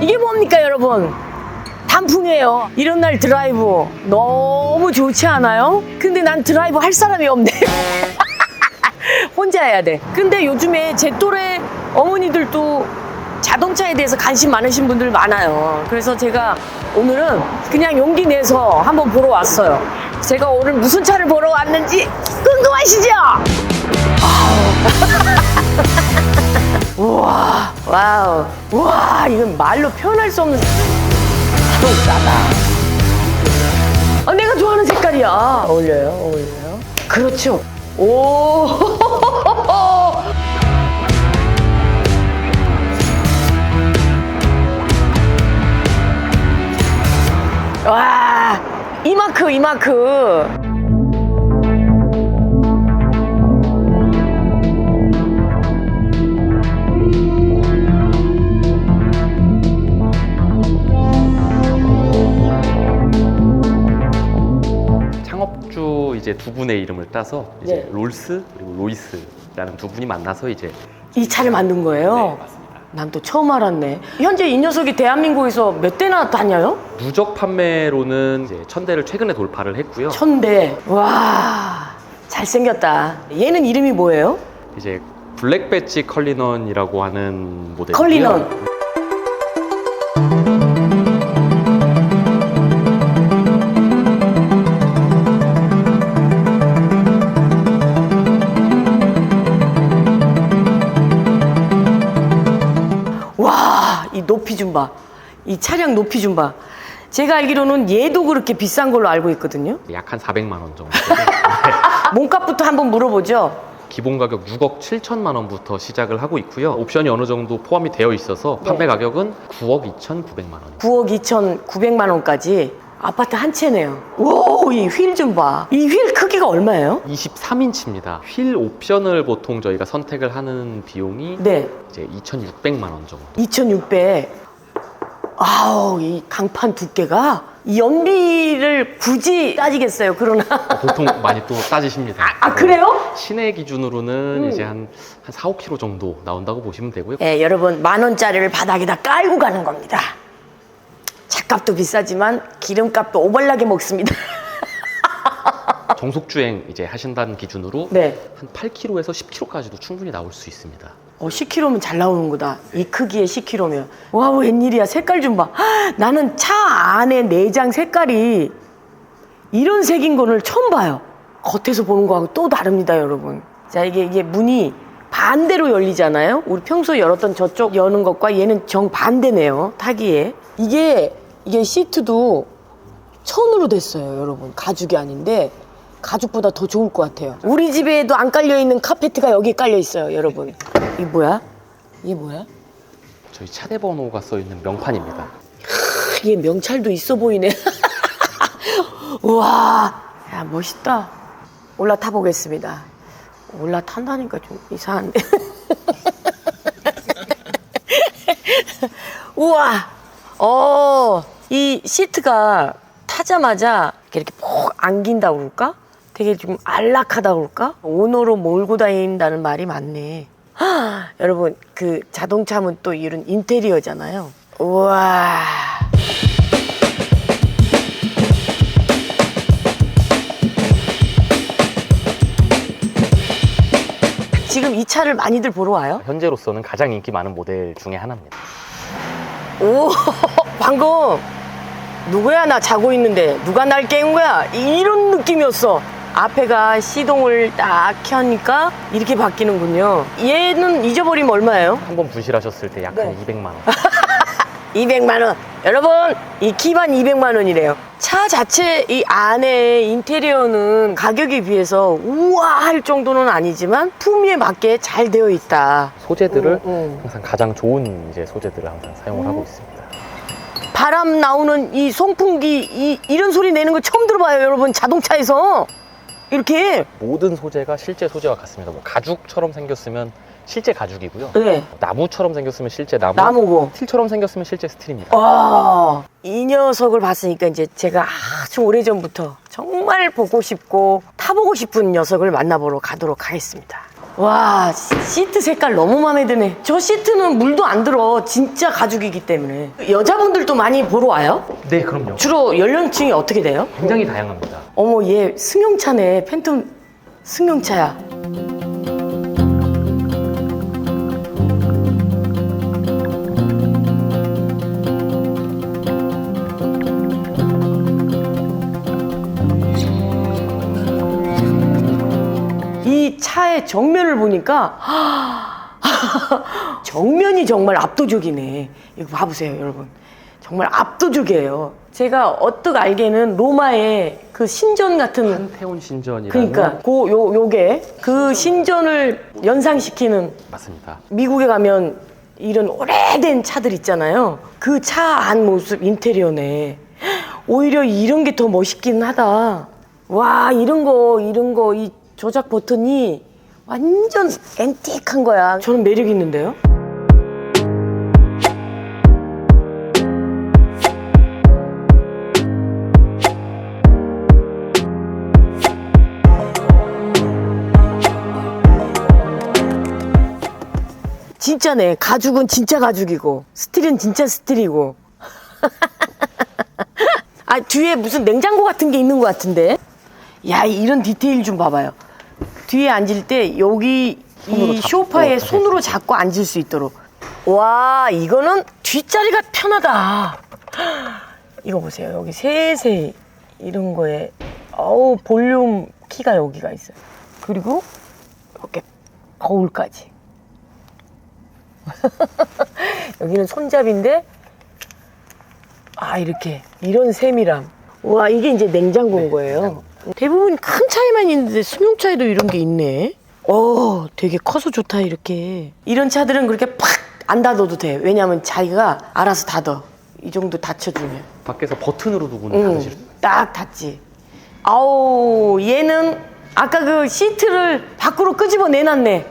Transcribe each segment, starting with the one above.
이게 뭡니까 여러분? 단풍이에요. 이런 날 드라이브 너무 좋지 않아요? 근데 난 드라이브 할 사람이 없네. 혼자 해야 돼. 근데 요즘에 제 또래 어머니들도 자동차에 대해서 관심 많으신 분들 많아요. 그래서 제가 오늘은 그냥 용기 내서 한번 보러 왔어요. 제가 오늘 무슨 차를 보러 왔는지 궁금하시죠? 우와, 와우, 우와, 이건 말로 표현할 수 없는 자동차다. 아, 내가 좋아하는 색깔이야. 어울려요, 어울려요. 그렇죠. 오. 와, 이마크, 이마크. 이제 두 분의 이름을 따서 이제 네. 롤스 그리고 로이스라는 두 분이 만나서 이제 이 차를 만든 거예요? 네, 맞습니다. 난 또 처음 알았네. 현재 이 녀석이 대한민국에서 몇 대나 다녀요? 누적 판매로는 이제 천 대를 최근에 돌파를 했고요. 천 대. 와, 잘생겼다. 얘는 이름이 뭐예요? 이제 블랙 배지 컬리넌이라고 하는 모델. 컬리넌. 이 높이 좀 봐. 이 차량 높이 좀 봐. 제가 알기로는 얘도 그렇게 비싼 걸로 알고 있거든요. 약 한 400만 원 정도. 몸값부터 한번 물어보죠. 기본 가격 6억 7천만 원부터 시작을 하고 있고요. 옵션이 어느 정도 포함이 되어 있어서 판매 가격은 9억 2,900만 원. 9억 2,900만 원까지 아파트 한 채네요. 오, 이휠 좀 봐. 이 휠 크기가 얼마예요? 23인치입니다. 휠 옵션을 보통 저희가 선택을 하는 비용이 네, 이제 2,600만 원 정도. 2,600. 아우, 이 강판 두께가 이 연비를 굳이 따지겠어요. 그러나 보통 많이 또 따지십니다. 아 그래요? 시내 기준으로는 음. 이제 한, 한 4, 5km 정도 나온다고 보시면 되고요. 예, 여러분 만 원짜리를 바닥에다 깔고 가는 겁니다. 차값도 비싸지만 기름값도 오벌나게 먹습니다. 정속 주행 이제 하신다는 기준으로 네. 한 8km에서 10km까지도 충분히 나올 수 있습니다. 어, 10kg면 잘 나오는 거다. 이 크기의 10kg면. 와, 웬일이야. 색깔 좀 봐. 헉, 나는 차 안에 내장 색깔이 이런 색인 거를 처음 봐요. 겉에서 보는 거하고 또 다릅니다, 여러분. 자, 이게, 이게 문이 반대로 열리잖아요. 우리 평소에 열었던 저쪽 여는 것과 얘는 정반대네요. 타기에. 이게, 이게 시트도 천으로 됐어요, 여러분. 가죽이 아닌데 가죽보다 더 좋을 것 같아요. 우리 집에도 안 깔려 있는 카페트가 여기 깔려 있어요, 여러분. 이게 뭐야? 이게 뭐야? 저희 차대 번호가 써 있는 명판입니다. 이게 명찰도 있어 보이네. 우와, 야 멋있다. 올라타 보겠습니다. 올라탄다니까 좀 이상한데. 우와, 어, 이 시트가 타자마자 이렇게 푹 안긴다고 그럴까? 되게 좀 안락하다고 그럴까? 오너로 몰고 다닌다는 말이 많네. 하, 여러분, 그 자동차는 또 이런 인테리어잖아요. 우와. 지금 이 차를 많이들 보러 와요? 현재로서는 가장 인기 많은 모델 중에 하나입니다. 오, 방금 누구야 나 자고 있는데 누가 날 깨운 거야? 이런 느낌이었어. 앞에가 시동을 딱 켜니까 이렇게 바뀌는군요. 얘는 잊어버리면 얼마예요? 한번 분실하셨을 때 약한 네. 200만 원. 200만 원. 여러분, 이 키만 200만 원이래요. 차 자체 이 안에 인테리어는 가격에 비해서 우아할 정도는 아니지만 품위에 맞게 잘 되어 있다. 소재들을 음, 음. 항상 가장 좋은 이제 소재들을 항상 사용을 하고 있습니다. 바람 나오는 이 송풍기 이, 이런 소리 내는 거 처음 들어봐요, 여러분. 자동차에서 이렇게 모든 소재가 실제 소재와 같습니다. 뭐 가죽처럼 생겼으면 실제 가죽이고요. 네 나무처럼 생겼으면 실제 나무, 나무고. 스틸처럼 생겼으면 실제 스틸입니다. 와, 이 녀석을 봤으니까 이제 제가 아주 오래 전부터 정말 보고 싶고 타보고 싶은 녀석을 만나보러 가도록 하겠습니다. 와 시- 시트 색깔 너무 마음에 드네. 저 시트는 물도 안 들어. 진짜 가죽이기 때문에. 여자분들도 많이 보러 와요? 네, 그럼요. 주로 연령층이 어떻게 돼요? 굉장히 다양합니다. 어머 얘 승용차네. 팬텀 승용차야. 정면을 보니까 정면이 정말 압도적이네. 이거 봐보세요, 여러분. 정말 압도적이에요. 제가 어떻게 알기에는 로마의 그 신전 같은 한태온 신전이라는 그러니까 그요 요게 그 신전을 연상시키는 맞습니다. 미국에 가면 이런 오래된 차들 있잖아요. 그 차 안 모습 인테리어네. 오히려 이런 게 더 멋있긴 하다. 와 이런 거 이런 거 이 조작 버튼이 완전 앤틱한 거야. 저는 매력 있는데요. 진짜네. 가죽은 진짜 가죽이고 스틸은 진짜 스틸이고. 아 뒤에 무슨 냉장고 같은 게 있는 것 같은데. 야 이런 디테일 좀 봐봐요. 뒤에 앉을 때 여기 손으로 이 잡고 소파에 하겠습니다. 손으로 잡고 앉을 수 있도록. 와 이거는 뒷자리가 편하다. 이거 보세요. 여기 세세 이런 거에 어우 볼륨 키가 여기가 있어요. 그리고 이렇게 거울까지. 여기는 손잡이인데 아 이렇게 이런 세밀함 와 이게 이제 냉장고인 거예요 대부분 큰 차에만 있는데 승용차에도 이런 게 있네. 어 되게 커서 좋다 이렇게. 이런 차들은 그렇게 팍 안 닫아도 돼. 왜냐면 자기가 알아서 닫아 이 정도 닫혀주면. 밖에서 버튼으로 두 분은 닫으실 수 응, 딱 닫지. 아우 얘는 아까 그 시트를 밖으로 끄집어 내놨네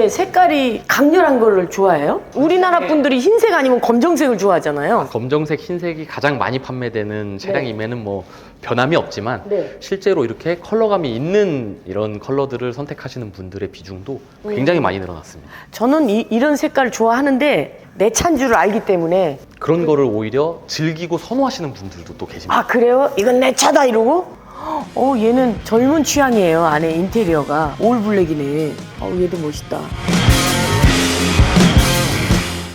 이렇게 색깔이 강렬한 거를 좋아해요? 우리나라 분들이 흰색 아니면 검정색을 좋아하잖아요. 검정색, 흰색이 가장 많이 판매되는 차량임에는 뭐 변함이 없지만 네. 실제로 이렇게 컬러감이 있는 이런 컬러들을 선택하시는 분들의 비중도 굉장히 많이 늘어났습니다. 저는 이, 이런 색깔을 좋아하는데 내 차인 줄 알기 때문에 그런 거를 오히려 즐기고 선호하시는 분들도 또 계십니다. 아 그래요? 이건 내 차다 이러고? 어 얘는 젊은 취향이에요 안에 인테리어가 올 블랙이네 어 얘도 멋있다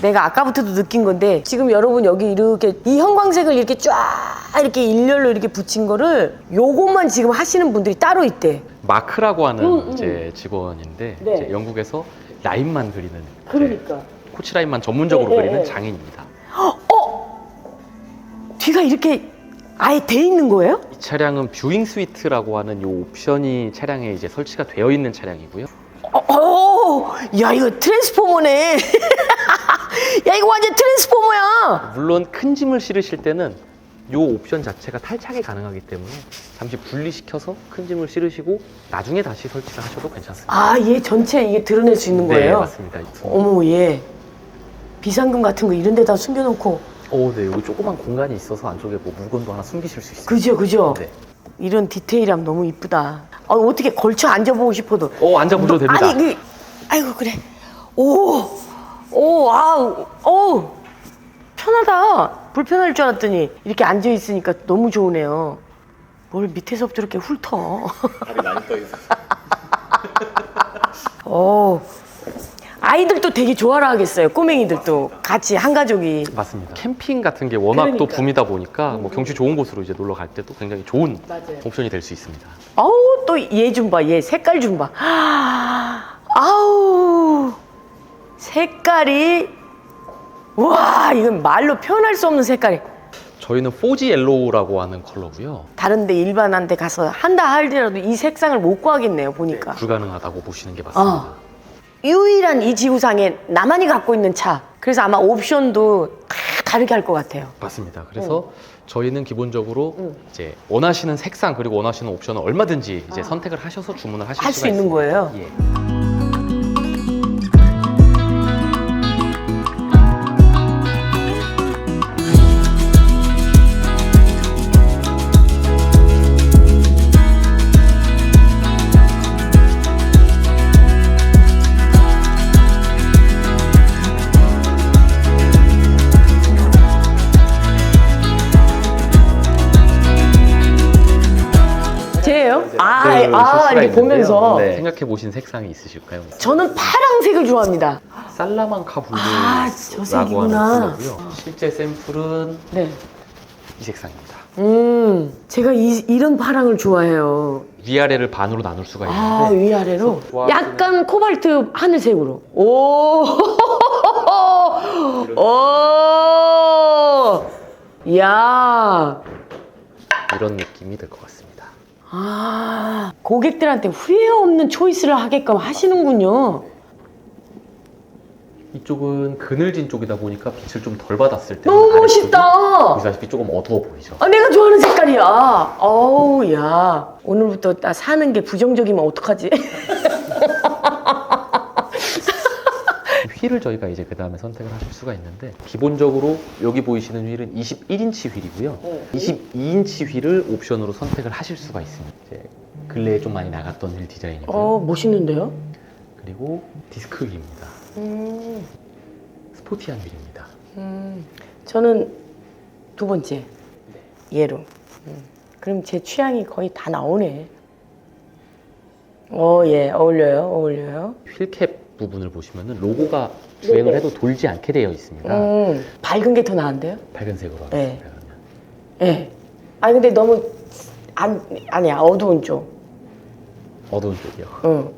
내가 아까부터도 느낀 건데 지금 여러분 여기 이렇게 이 형광색을 이렇게 쫙 이렇게 일렬로 이렇게 붙인 거를 요것만 지금 하시는 분들이 따로 있대 마크라고 하는 음, 음. 이제 직원인데 네. 이제 영국에서 라인만 그리는 이제 그러니까 코치 라인만 전문적으로 네, 네, 그리는 네. 장인입니다. 뒤가 이렇게 아예 돼 있는 거예요? 이 차량은 뷰잉 스위트라고 하는 이 옵션이 차량에 이제 설치가 되어 있는 차량이고요. 어, 어, 야 이거 트랜스포머네 야 이거 완전 트랜스포머야 물론 큰 짐을 실으실 때는 이 옵션 자체가 탈착이 가능하기 때문에 잠시 분리시켜서 큰 짐을 실으시고 나중에 다시 설치를 하셔도 괜찮습니다. 아 얘 전체 이게 드러낼 수 있는 네, 거예요? 맞습니다. 어머 얘 비상금 같은 거 이런 데다 숨겨놓고 오, 네, 여기 조그만 공간이 있어서 안쪽에 뭐 물건도 하나 숨기실 수 있어요. 그죠 그죠 네. 이런 디테일함 너무 이쁘다 아, 어떻게 걸쳐 앉아보고 싶어도 오, 앉아보셔도 됩니다. 아니 그 아이고 그래 오 오 아우 오 편하다 불편할 줄 알았더니 이렇게 앉아 있으니까 너무 좋으네요 뭘 밑에서부터 이렇게 훑어 다리 많이 떠 있어요. 오 아이들도 되게 좋아라 하겠어요 꼬맹이들도 같이 한 가족이 맞습니다. 캠핑 같은 게 워낙 또 그러니까. 붐이다 보니까 뭐 경치 좋은 곳으로 이제 놀러 갈 때도 굉장히 좋은 맞아요. 옵션이 될 수 있습니다. 아우 또 얘 좀 봐. 얘 색깔 좀 봐. 아우 색깔이 와 이건 말로 표현할 수 없는 색깔이. 저희는 4G 옐로우라고 하는 컬러고요. 다른데 일반한테 가서 한다 할지라도 이 색상을 못 구하겠네요 보니까. 불가능하다고 보시는 게 맞습니다. 어. 유일한 이 지구상에 나만이 갖고 있는 차. 그래서 아마 옵션도 다 다르게 할 것 같아요. 맞습니다. 그래서 저희는 기본적으로 응. 이제 원하시는 색상 그리고 원하시는 옵션을 얼마든지 이제 선택을 하셔서 주문을 하실 할수 수가 있는 있습니다. 거예요. 예. 이렇게. 보면서. 네, 생각해 보신 색상이 있으실까요? 저는 파랑색을 좋아합니다. 살라만카 아, 저 블루라고 하는 색이구나. 컬러고요. 실제 샘플은 네. 이 색상입니다. 음, 제가 이, 이런 파랑을 좋아해요. 위아래를 반으로 나눌 수가 아, 있는데 위아래로? 좋아하시는- 약간 코발트 하늘색으로. 오! 오! 야 이런 느낌이 될 것 같습니다. 아, 고객들한테 후회 없는 초이스를 하게끔 하시는군요. 이쪽은 그늘진 쪽이다 보니까 빛을 좀 덜 받았을 때 너무 멋있다. 보시다시피 조금 어두워 보이죠. 아, 내가 좋아하는 색깔이야. 어우, 야. 오늘부터 나 사는 게 부정적이면 어떡하지? 휠을 저희가 이제 그 다음에 선택을 하실 수가 있는데 기본적으로 여기 보이시는 휠은 21인치 휠이고요. 22인치 휠을 옵션으로 선택을 하실 수가 있습니다. 이제 근래에 좀 많이 나갔던 휠 디자인이고요. 어, 멋있는데요? 그리고 디스크 휠입니다. 음, 스포티한 휠입니다. 음. 저는 두 번째. 얘로. 음. 그럼 제 취향이 거의 다 나오네. 어, 예. 어울려요. 어울려요. 휠캡 부분을 보시면은 로고가 주행을 해도 돌지 않게 되어 있습니다. 음, 밝은 게 더 나은데요? 밝은 색으로 네. 하겠습니다. 그러면. 예. 아니, 근데 너무, 안, 아니야. 어두운 쪽. 어두운 쪽이요. 응.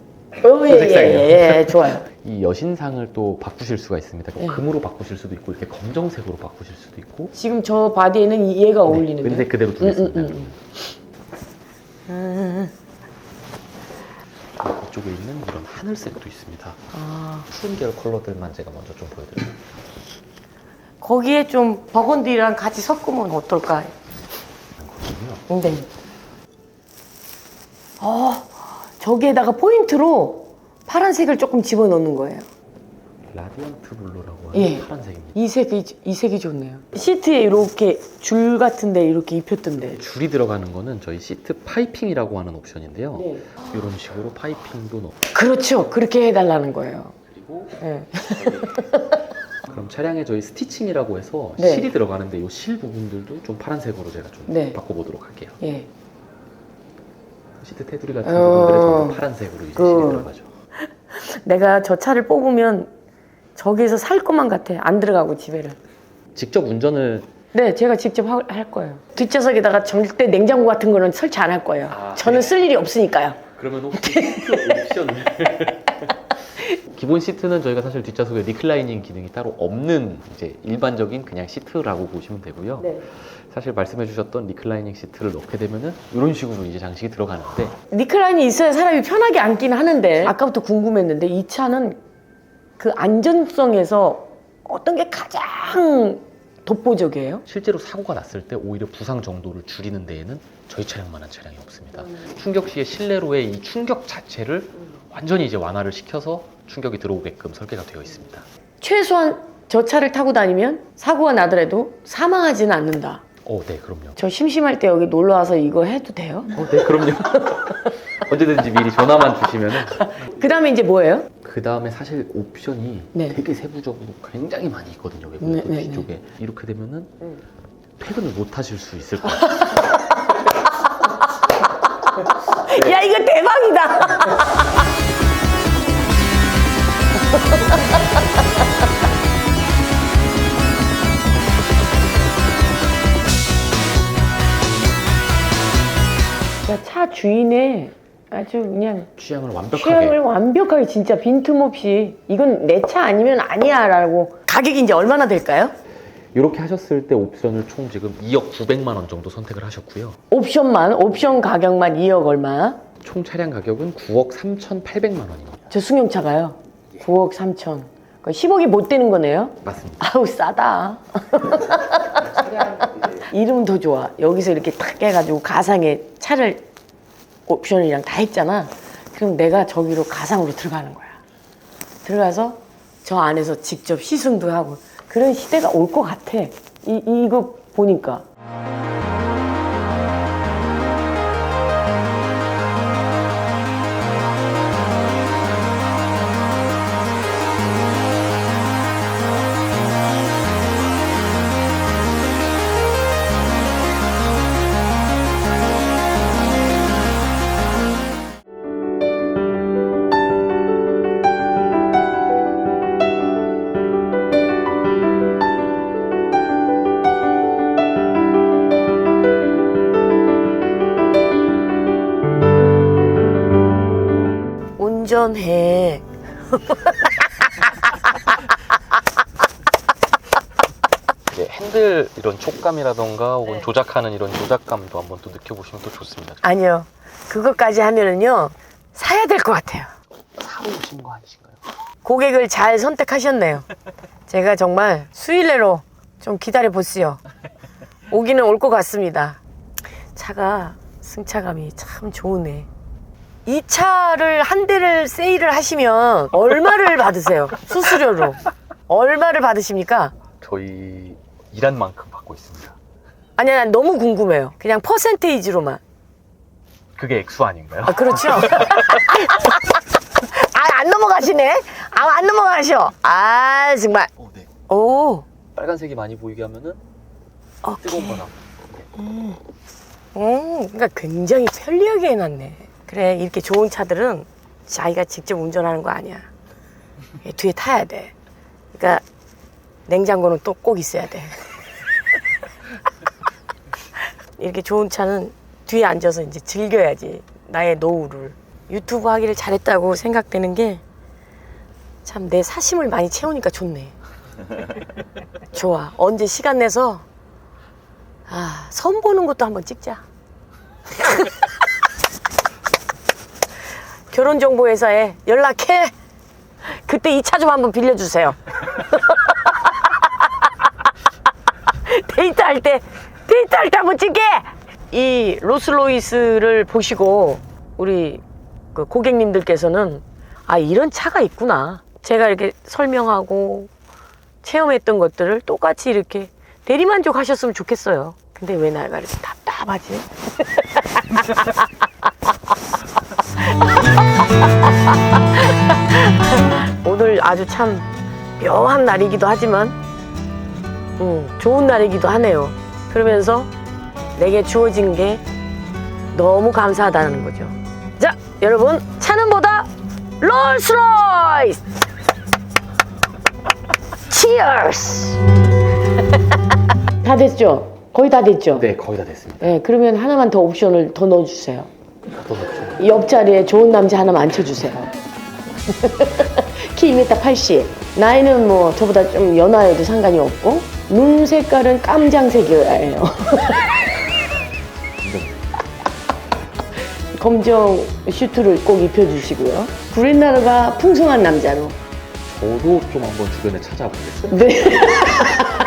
어, 예, 예, 색상이요. 예, 예, 좋아요. 이 여신상을 또 바꾸실 수가 있습니다. 네. 금으로 바꾸실 수도 있고 이렇게 검정색으로 바꾸실 수도 있고 지금 저 바디에는 이- 얘가 어울리는데. 네, 근데 그대로 두겠습니다. 음, 음, 음. 이쪽에 있는 이런 하늘색도 있습니다. 아, 푸른 계열 컬러들만 제가 먼저 좀 보여드릴게요. 거기에 좀 버건디랑 같이 섞으면 어떨까? 거든요. 네. 어, 저기에다가 포인트로 파란색을 조금 집어넣는 거예요. 라디언트 블루라고 하는 예. 파란색입니다. 이 색이, 이 색이 좋네요. 시트에 이렇게 줄 같은데 이렇게 입혔던데. 줄이 들어가는 거는 저희 시트 파이핑이라고 하는 옵션인데요. 네. 이런 식으로 파이핑도 넣고 그렇죠. 그렇게 해달라는 거예요. 그리고 네. 그럼 차량에 저희 스티칭이라고 해서 네. 실이 들어가는데 이 실 부분들도 좀 파란색으로 제가 좀 네. 바꿔보도록 할게요. 예. 시트 테두리 같은 어. 부분들에 전부 파란색으로 이제 그- 실이 들어가죠. 내가 저 차를 뽑으면 저기에서 살 것만 같아. 안 들어가고 집에를. 직접 운전을 네, 제가 직접 하- 할 거예요. 뒷좌석에다가 절대 냉장고 같은 거는 설치 안 할 거예요. 아, 저는 네. 쓸 일이 없으니까요. 그러면 혹시 시트 옵션을 기본 시트는 저희가 사실 뒷좌석에 리클라이닝 기능이 따로 없는 이제 일반적인 그냥 시트라고 보시면 되고요. 네. 사실 말씀해주셨던 리클라이닝 시트를 넣게 되면은 이런 식으로 이제 장식이 들어가는데 니클라인이 있어야 사람이 편하게 앉긴 하는데 아까부터 궁금했는데 이 차는 그 안전성에서 어떤 게 가장 독보적이에요? 실제로 사고가 났을 때 오히려 부상 정도를 줄이는 데에는 저희 차량만한 차량이 없습니다. 충격 시에 실내로의 이 충격 자체를 완전히 이제 완화를 시켜서 충격이 들어오게끔 설계가 되어 있습니다. 최소한 저 차를 타고 다니면 사고가 나더라도 사망하지는 않는다. 어, 네, 그럼요. 저 심심할 때 여기 놀러 와서 이거 해도 돼요? 어, 네, 그럼요. 언제든지 미리 전화만 주시면은 그 다음에 이제 뭐예요? 그 다음에 사실 옵션이 네. 되게 세부적으로 굉장히 많이 있거든요. 외부 네, 네, 네, 뒤쪽에 이렇게 되면은 음. 퇴근을 못 하실 수 있을 것 같아요. 야 이거 대박이다. 야, 차 주인의 아주 그냥 취향을 완벽하게 취향을 완벽하게 진짜 빈틈없이 이건 내 차 아니면 아니야라고 가격이 이제 얼마나 될까요? 이렇게 하셨을 때 옵션을 총 지금 2억 900만 원 정도 선택을 하셨고요. 옵션만 옵션 가격만 2억 얼마? 총 차량 가격은 9억 3,800만 원입니다. 저 승용차가요. 9억 3천. 10억이 못 되는 거네요. 맞습니다. 아우 싸다. 이름 더 좋아. 여기서 이렇게 탁 해가지고 가상의 차를 옵션이랑 다 했잖아. 그럼 내가 저기로 가상으로 들어가는 거야. 들어가서 저 안에서 직접 시승도 하고 그런 시대가 올 것 같아. 이 이거 보니까. 운전해. 이제 핸들 이런 촉감이라던가 혹은 네. 조작하는 이런 조작감도 한번 또 느껴보시면 또 좋습니다. 아니요. 그것까지 하면은요. 사야 될 것 같아요. 사고 오신 거 아니신가요? 고객을 잘 선택하셨네요. 제가 정말 수일내로 좀 기다려 보시오. 오기는 올 것 같습니다. 차가 승차감이 참 좋으네. 이 차를 한 대를 세일을 하시면 얼마를 받으세요? 수수료로. 얼마를 받으십니까? 저희 일한 만큼 받고 있습니다. 아니야, 난 너무 궁금해요. 그냥 퍼센테이지로만. 그게 액수 아닌가요? 아, 그렇죠. 아, 안 넘어가시네? 아, 안 넘어가셔. 아, 정말. 어, 네. 오. 빨간색이 많이 보이게 하면은 뜨거운 바람. 음, 그러니까 굉장히 편리하게 해놨네. 그래, 이렇게 좋은 차들은 자기가 직접 운전하는 거 아니야. 이 뒤에 타야 돼. 그러니까 냉장고는 또 꼭 있어야 돼. 이렇게 좋은 차는 뒤에 앉아서 이제 즐겨야지. 나의 노후를. 유튜브 하기를 잘했다고 생각되는 게 참 내 사심을 많이 채우니까 좋네. 좋아. 언제 시간 내서 아, 선 보는 것도 한번 찍자. 결혼정보회사에 연락해. 그때 이 차 좀 한번 빌려주세요. 데이트 할 때, 데이트 할 때 한번 찍게! 이 로스로이스를 보시고, 우리 그 고객님들께서는, 아, 이런 차가 있구나. 제가 이렇게 설명하고, 체험했던 것들을 똑같이 이렇게 대리만족 하셨으면 좋겠어요. 근데 왜 내가 이렇게 답답하지? 오늘 아주 참 묘한 날이기도 하지만, 음, 좋은 날이기도 하네요. 그러면서 내게 주어진 게 너무 감사하다는 거죠. 자, 여러분, 차는 보다 롤스로이스! 치얼스! 다 됐죠? 거의 다 됐죠? 네, 거의 다 됐습니다. 네, 그러면 하나만 더 옵션을 더 넣어주세요. 옆자리에 좋은 남자 하나 앉혀주세요. 키 2m 80. 나이는 뭐 저보다 좀 연하여도 상관이 없고 눈 색깔은 깜장색이에요. 검정 슈트를 꼭 입혀주시고요. 구린나루가 풍성한 남자로. 저도 좀 한번 주변에 찾아보겠습니다. 네.